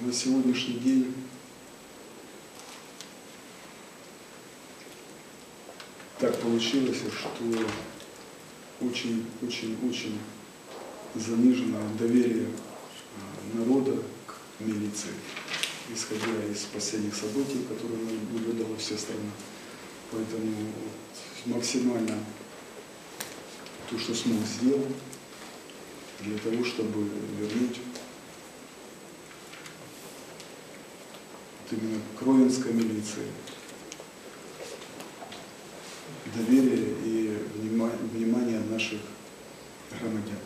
на сегодняшний день так получилось, что очень-очень-очень занижено доверие а, народа к милиции, исходя из последних событий, которые наблюдала вся страна. Поэтому вот максимально то, что смог, сделал для того, чтобы вернуть именно к Ровенской милиции. Доверие и внимание наших громадян.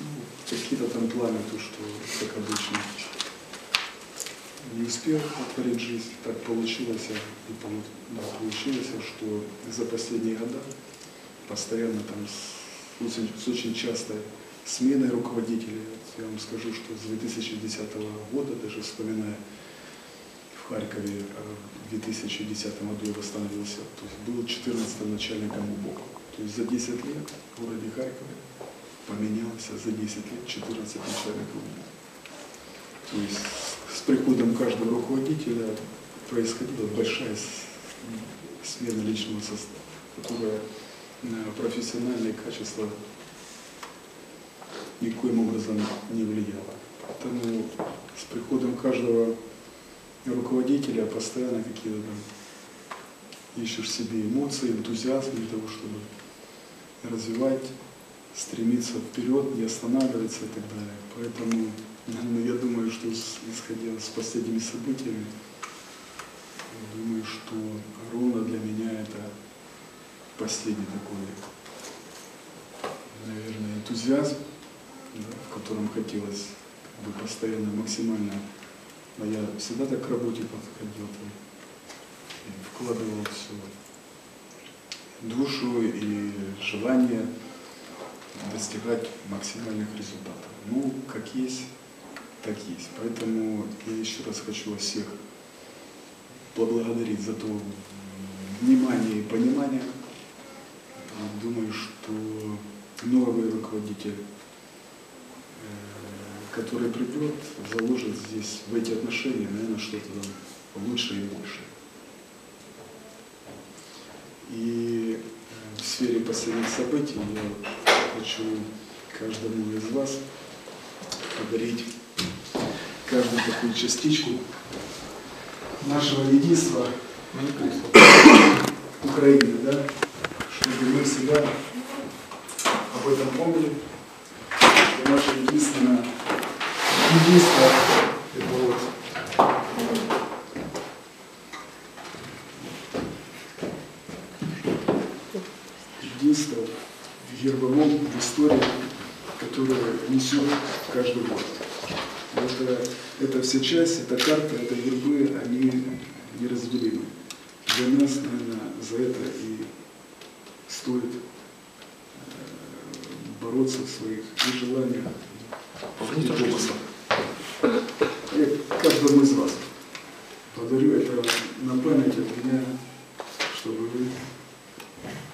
Ну, какие-то там планы, то, что, как обычно, не успел отворить жизнь, так получилось, и да, получилось, что за последние годы постоянно там с очень, с очень частой сменой руководителей, я вам скажу, что с 2010 года, даже вспоминая Харькове э, в 2010 году я восстановился, то есть был 14 начальником УБОКа. То есть за 10 лет в городе Харькове поменялось за 10 лет 14 начальников УБОКа. То есть с приходом каждого руководителя происходила большая смена личного состава, которая на профессиональные качества никоим образом не влияла. Поэтому с приходом каждого руководителя постоянно какие-то там ищешь себе эмоции, энтузиазм для того, чтобы развивать, стремиться вперед, не останавливаться и так далее. Поэтому ну, я думаю, что исходя с последними событиями, думаю, что ровно для меня это последний такой, наверное, энтузиазм, да, в котором хотелось как бы постоянно, максимально, но я всегда так к работе подходил, и вкладывал все душу и желание достигать максимальных результатов. Ну, как есть, так есть. Поэтому я еще раз хочу вас всех поблагодарить за то внимание и понимание. Думаю, что новый руководитель, который придет, заложит здесь в эти отношения, наверное, что-то там лучше и больше. И э, в сфере последних событий я хочу каждому из вас подарить каждую такую частичку нашего единства Украины, да, чтобы мы всегда об этом помнили, что наше единственное единство это вот единство в гербовом в истории, которое несет каждый год. Это, это все части, это карта, это гербы, они неразделимы. Для нас, наверное, за это и стоит э, бороться в своих и желаниях, и домыслах. Я каждому из вас подарю это на память от меня, чтобы вы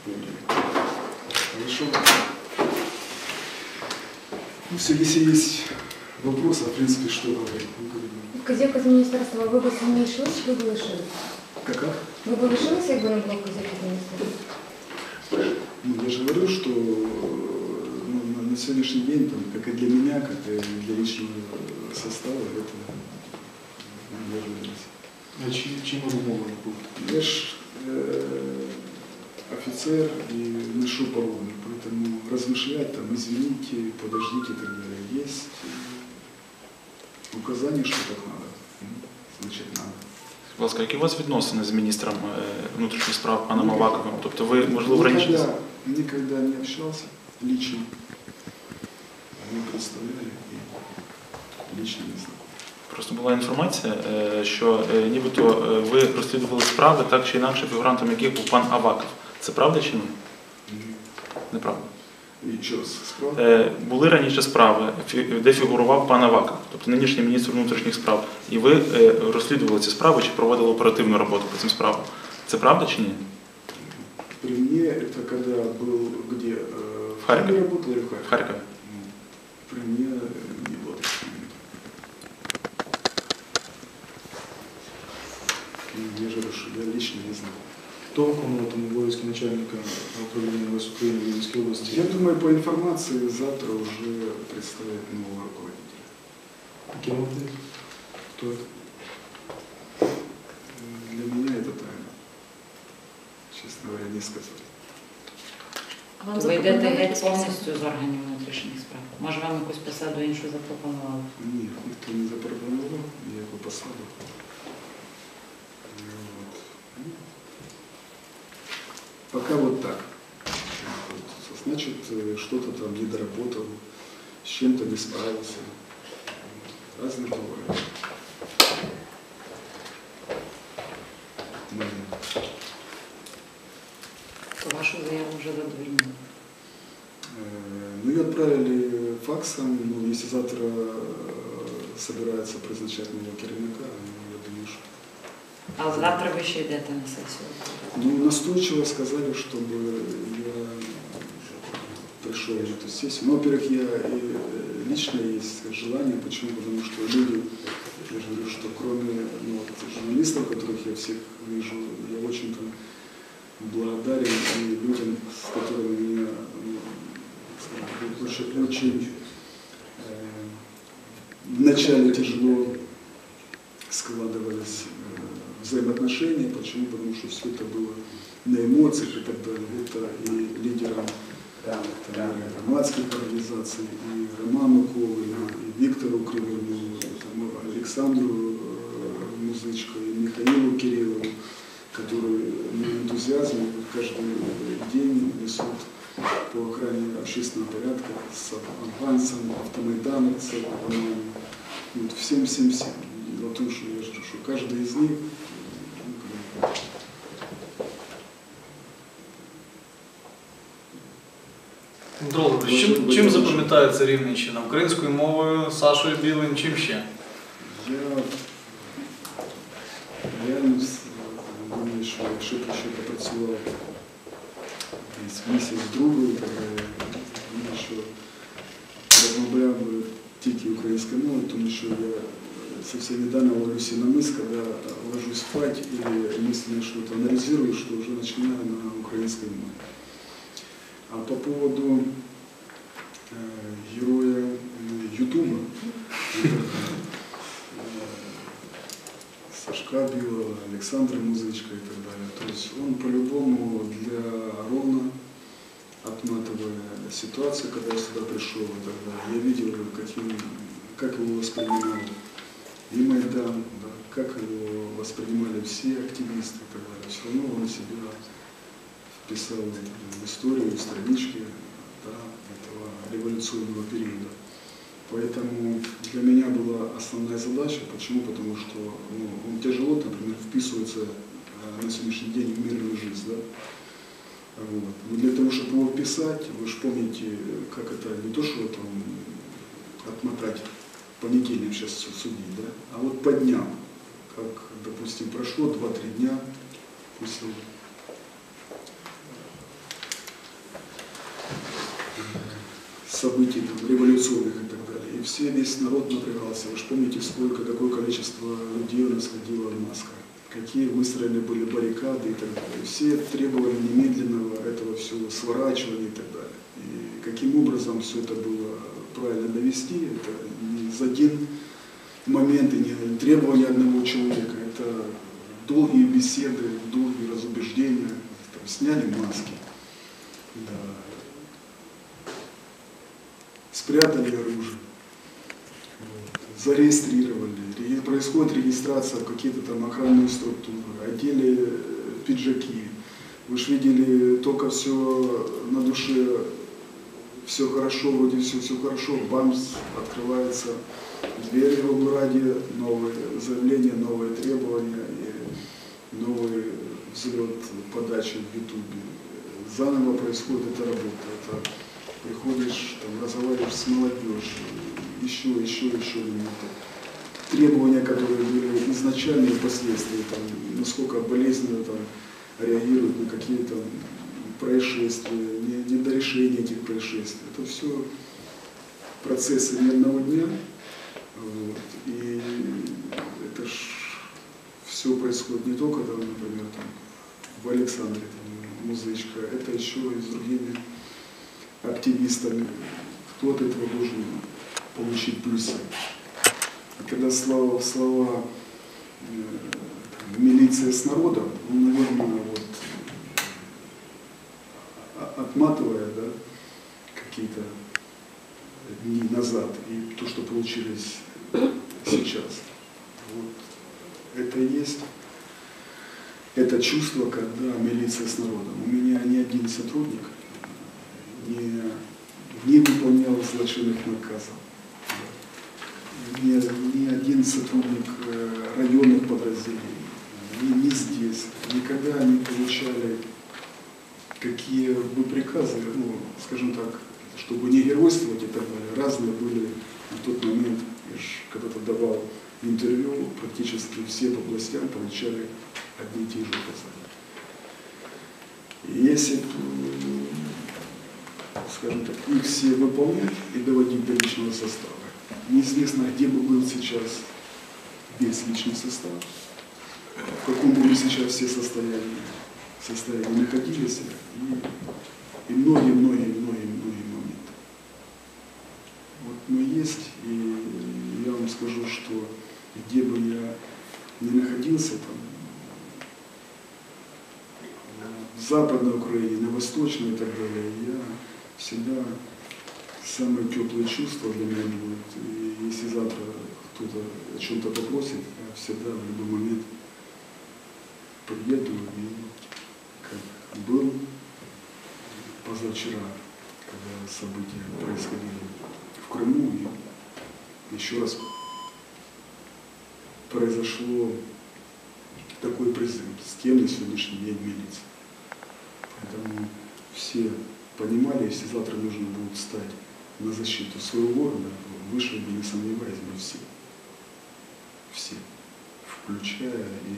помнили. Хорошо? Ну все, если есть вопросы, в принципе, що говорити? Вказівка з міністерства ви б самі йшли, чи ви б лишилися? Как? как? Ви б лишилися, якби не було вказівки з міністерства? Ну, я же говорю, что ну, на, на сегодняшний день, там, как и для меня, как и для личного состава, это наверное, А чим, чим обумовлено буде? Я ж э, офицер и ношу пороги, поэтому размышлять там, извините, подождите и так далее, есть э, указание, что так надо, ну, значит надо. Будь ласка, які у вас відносини з міністром е, внутрішніх справ паном Аваковим? Тобто ви, можливо, раніше... никогда, никогда не общался лично, не представляли и лично не знал. Просто була інформація, е, що е, нібито е, ви розслідували справи так чи інакше, фігурантом яких був пан Аваков. Це правда чи ні? Неправда. И еще раз, справа? Е, Були раніше справи, фі- де фігурував пан Аваков, тобто нинішній міністр внутрішніх справ. І ви е, розслідували ці справи чи проводили оперативну роботу по цим справам. Це правда чи ні? При мне это когда был где? э, В Харькове. Киеве работал или в Харькове? В Харкові. Ну, При мне знаю. Хто виконував там обов'язки начальника управління ВС України в Вінницькій області? Я думаю, по информации завтра уже представят нового руководителя. Ким він був? Хто це? Для меня это тайна. Честно говоря, не сказать. А вам Ви йдете запропонували геть якісь повністю з органів внутрішніх справ. Може вам якусь посаду іншу запропонували? Нет, никто не запропоновал, я его посаду. Пока вот так. Вот. Значит, э, что-то там не доработал, с чем-то не справился. Разное бывает. Вашу заяву вже задовольнили. Э, Ну, ее отправили факсом, ну, если завтра э, собирается призначать нового керівника, ну, я думаю, что... Але завтра ви ще йдете на сесію. Ну, настойчиво сказали, чтобы я пришел на эту сессию. Ну, во-первых, я и лично есть желание, почему? Потому что люди, я же говорю, что кроме ну, вот, журналистов, которых я всех вижу, я очень там благодарен и людям, с которыми меня ну, очень, очень э, вначале тяжело взаимоотношения. Почему? Потому что все это было на эмоциях так далее. Это и лидерам там, громадских организаций, и Роману Кову, и Виктору Кривому, там, Александру э, Музычко, и Михаилу Кириллову, которые на энтузиазме каждый день несут по охране общественного порядка с афганцем, автомайдановцем, вот всем-всем-всем. Дело я жду, что каждый из них Дмитро Володимирович, чим, чим запам'ятається Рівненщина? Українською мовою, Сашою Білим, чим ще? Я реально с- думаю, що якщо б я ще попрацював десь місяць другий, то думаю, що розмовляв би тільки українською мовою, тому що я е, совсем недавно ложусь на мысль, когда ложусь спать или мысленно что-то анализирую, что уже начинаю на украинской мове. А по поводу э, героя э, Ютуба, э, Сашка Билова, Александра Музычка и так далее. То есть он по-любому для ровно отматывая ситуацию, когда я сюда пришел и так далее, я видел, каким, как его воспринимал и Майдан, да, как его воспринимали все активисты и так далее. Все равно он себя вписал в историю, в странички да, этого революционного периода. Поэтому для меня была основная задача. Почему? Потому что ну, он тяжело, например, вписывается э, на сегодняшний день в мирную жизнь. Да? Вот. Но для того, чтобы его вписать, вы же помните, как это не то, что там отмотать понедельник сейчас судить, да? а вот по дням, как, допустим, прошло 2-3 дня после событий там, революционных и так далее. И все, весь народ напрягался. Вы же помните, сколько, какое количество людей у нас ходило в масках, какие выстроены были баррикады и так далее. Все требовали немедленного этого всего сворачивания и так далее. И каким образом все это было правильно довести, это не за один момент и не требования одного человека, это долгие беседы, долгие разубеждения, там, сняли маски. Да, спрятали оружие, зарегистрировали, Реги- происходит регистрация в какие-то там охранные структуры, одели э, пиджаки. Вы же видели, только все на душе, все хорошо, вроде все, все хорошо, бамс, открывается дверь в ради, новые заявления, новые требования и новый взлет подачи в Ютубе. Заново происходит эта работа. Это приходишь, там, разговариваешь с молодежью, еще, еще, еще минуты. Требования, которые были изначально и впоследствии, там, насколько болезненно там, реагируют на какие-то происшествия, не- недорешение этих происшествий. Это все процессы не одного дня. Вот. И это ж все происходит не только там, например, там, в Александре, там, музычка, это еще и с другими активистами. Кто от этого должен получить плюсы? А когда слова, слова э, милиция с народом, ну, наверное, вот а- отматывая, да, какие-то дни назад и то, что получились сейчас. Вот. Это и есть это чувство, когда милиция с народом. У меня ни один сотрудник не, не выполнял злочинных наказов. Ни, ни один сотрудник э, районных подразделений, ни, ни здесь, никогда не получали какие бы приказы, ну, скажем так, чтобы не геройствовать и так далее. Разные были на тот момент, я ж когда-то давал интервью, практически все по областям получали одни и те же указания. Если, скажем так, их все выполнять и доводить до личного состава, неизвестно, где бы был сейчас весь личный состав, в каком бы мы сейчас все состоянии, состоянии находились, и, многие-многие-многие-многие моменты. Вот, но есть, и я вам скажу, что где бы я не находился, там, в Западной Украине, на Восточной и так далее, я всегда самые теплые чувства для меня будут. И если завтра кто-то о чем-то попросит, я всегда в любой момент приеду и как был позавчера, когда события происходили в Крыму, и еще раз произошло такой призыв, с кем на сегодняшний день милиция. Поэтому все понимали, если завтра нужно будет стать на защиту своего города, вышли бы, не сомневаясь, бы все. Все. Включая и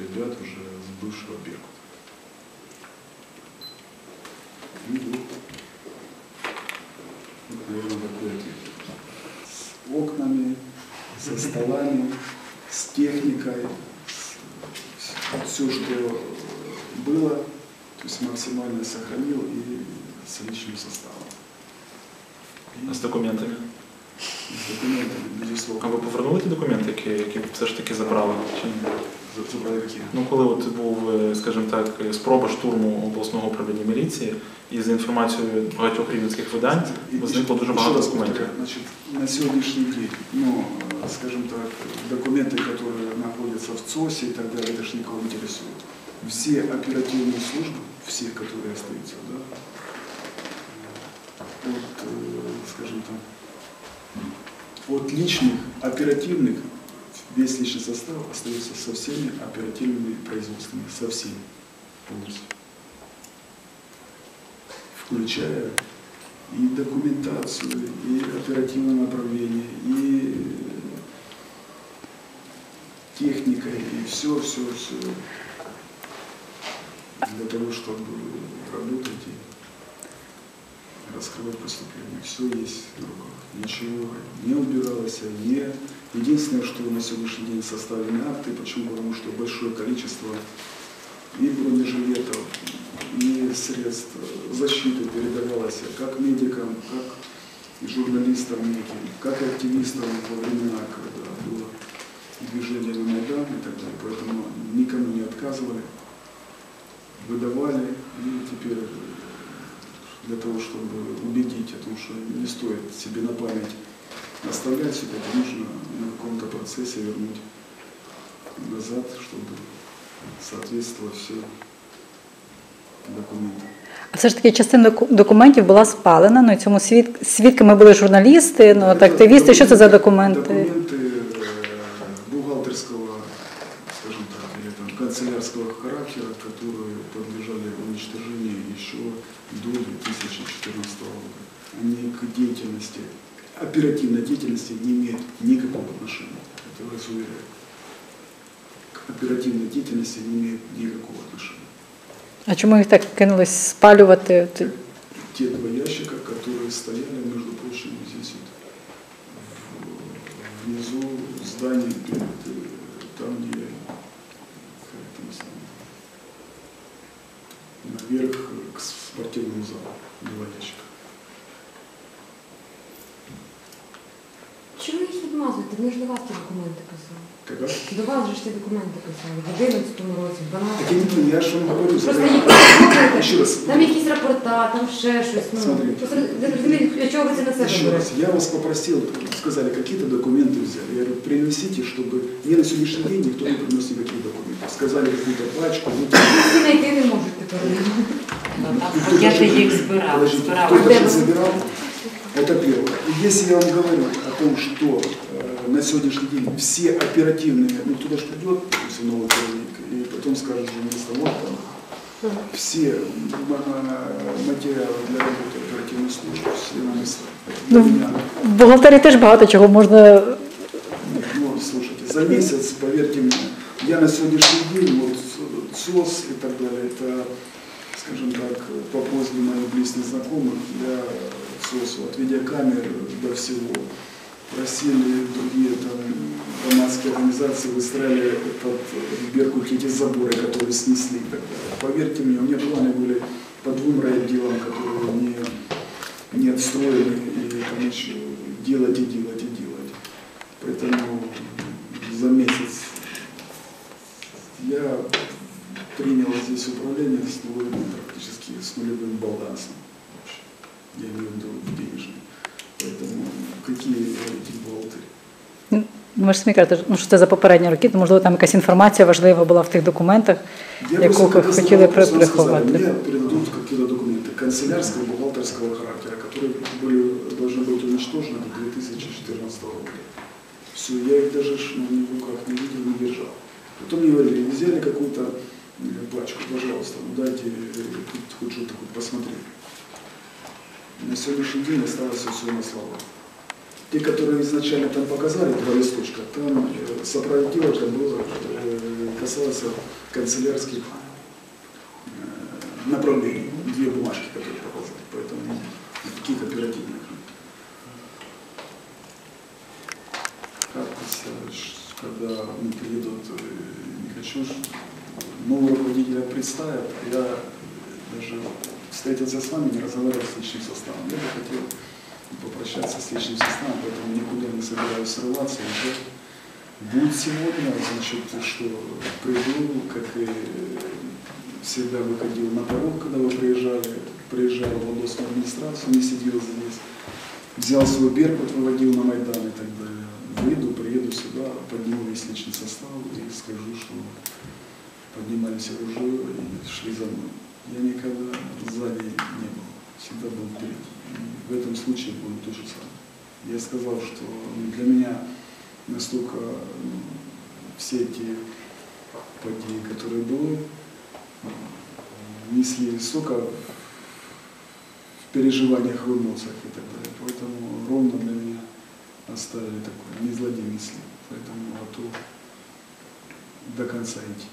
ребят уже с бывшего Беркута. Ну вот. Наверное, такой ответ. С окнами, со столами, с техникой, все, что было, то есть максимально сохранил и с личным составом. І А з документами. з документами, безусловно. А ви повернули ті документи, які, які все ж таки забрали? Чи ні? Забрали які? Ну, коли от був, е, скажімо так, е, спроба штурму обласного управління міліції, і за інформацією багатьох рівненських видань зникло дуже Еще багато раз документів. повторяю, Значит, на сегодняшний день, ну, э, скажем так, документы, которые находятся в ЦОСе и так далее, это ж никого не интересует. Все оперативные службы, все, которые остаются, да, от, э, скажем так, от личных, оперативных, весь личный состав остается со всеми оперативными производствами, со всеми полностью. Включая и документацию, и оперативное направление, и техника, и все, все, все для того, чтобы работать и раскрывать преступления. Все есть в руках. Ничего не убиралось, не... Единственное, что на сегодняшний день составлены акты, почему? Потому что большое количество и бронежилетов, и средств защиты передавалось как медикам, как журналистам неким, как и активистам во времена, когда было движение на Майдан и так далее. Поэтому никому не отказывали, выдавали. И теперь для того, чтобы убедить о том, что не стоит себе на память оставлять все это, нужно на каком-то процессе вернуть назад, чтобы соответствовало все документы. А все ж таки частина доку- документів була спалена. Ну і цьому свід... свідками були журналісти, ну от активісти. Що це за документи? Документы э, бухгалтерского, скажем так, или там канцелярского характера, которые подлежали уничтожению еще до 2014 года. Они к деятельности, оперативной деятельности не имеют никакого отношения. Это вас уверяю. К оперативной деятельности не имеют никакого отношения. А чому їх так кинулись спалювати? Те два ящика, которые стояли, между прочим, здесь вот внизу здания перед э, там, где как там, вверх к спортивному залу, два ящика. Чому їх відмазуєте? Ми ж до вас ті документи писали. Когда? До вас же ж ті документи писали. В 11 році, в 12 Так я, не, я же вам говорю, Просто задаю- їх розслідуєте. Еще раз. Там якісь рапорта, там ще щось. Ну, Смотрите. просто не розумію, для чого ви це на себе Еще берете. раз, я вас попросил, сказали, какие-то документы взяли. Я говорю, принесите, чтобы мне на сегодняшний день никто не принес никаких документов. Сказали какую-то пачку. Ну, Ви знайти не можете тепер. Ну, Там кто пакети даже- їх збирали, Подождите, збирали. кто-то Где же вы? забирал. Это первое. И Если я вам говорю о том, что э, на сегодняшний день все оперативные, ну туда же придет если новый человек, и потом скажет журналистам, вот там, все м- материалы для работы оперативной службы, все на местах. Ну, В бухгалтерії теж багато чого можна. Ну, слушайте, за месяц, поверьте мне, я на сегодняшний день, вот СОС и так далее, это, скажем так, по просьбе моих близких знакомых, я СОСу от видеокамер до всего просили другие там громадские организации выстраивали под Беркут эти заборы, которые снесли. Поверьте мне, у меня планы были по двум райотделам, которые не, не отстроены, и еще делать и делать и делать. Поэтому за месяц я принял здесь управление с нулевым, практически с нулевым балансом. Я имею Ну, ви ж самі кажете, ну, що це за попередні роки, то можливо там якась інформація важлива була в тих документах. Я Яку просто ви когда хотіли задал вопрос, при- вам сказали, приховати? Мне передадут какие-то документы канцелярского, бухгалтерского характера, которые были, должны быть уничтожены до 2014 года. Все, я их даже ж, ну, ни в руках не видел, не держал. Потом мне говорили, взяли какую-то э, пачку, пожалуйста, ну дайте э, хоть- хоть что-то хоть посмотреть. На сегодняшний день осталось все на словах. Те, которые изначально там показали, два листочка, там э, сопроводиловка было, э, касалось канцелярских э, направлений, две бумажки, которые показали, поэтому таких оперативных. Как представишь, когда ну, приедут, не хочу, нового руководителя представят, я даже встретиться с вами, не разговаривал с личным составом. Я бы хотел попрощаться с личным составом, поэтому никуда не собираюсь срываться. Уже будет сегодня, значит, что приду, как и всегда выходил на порог, когда вы приезжали, приезжал в областную администрацию, не сидел здесь, взял свой беркут, выводил на Майдан и так далее. Выйду, приеду сюда, подниму весь личный состав и скажу, что поднимались оружие и шли за мной. Я никогда сзади не был, всегда был впереди. И в этом случае будет то же самое. Я сказал, что ну, для меня настолько ну, все эти подии, которые были, несли столько в переживаниях, в эмоциях и так далее. Поэтому ровно для меня оставили такой неизгладимый след. Поэтому готов до конца идти.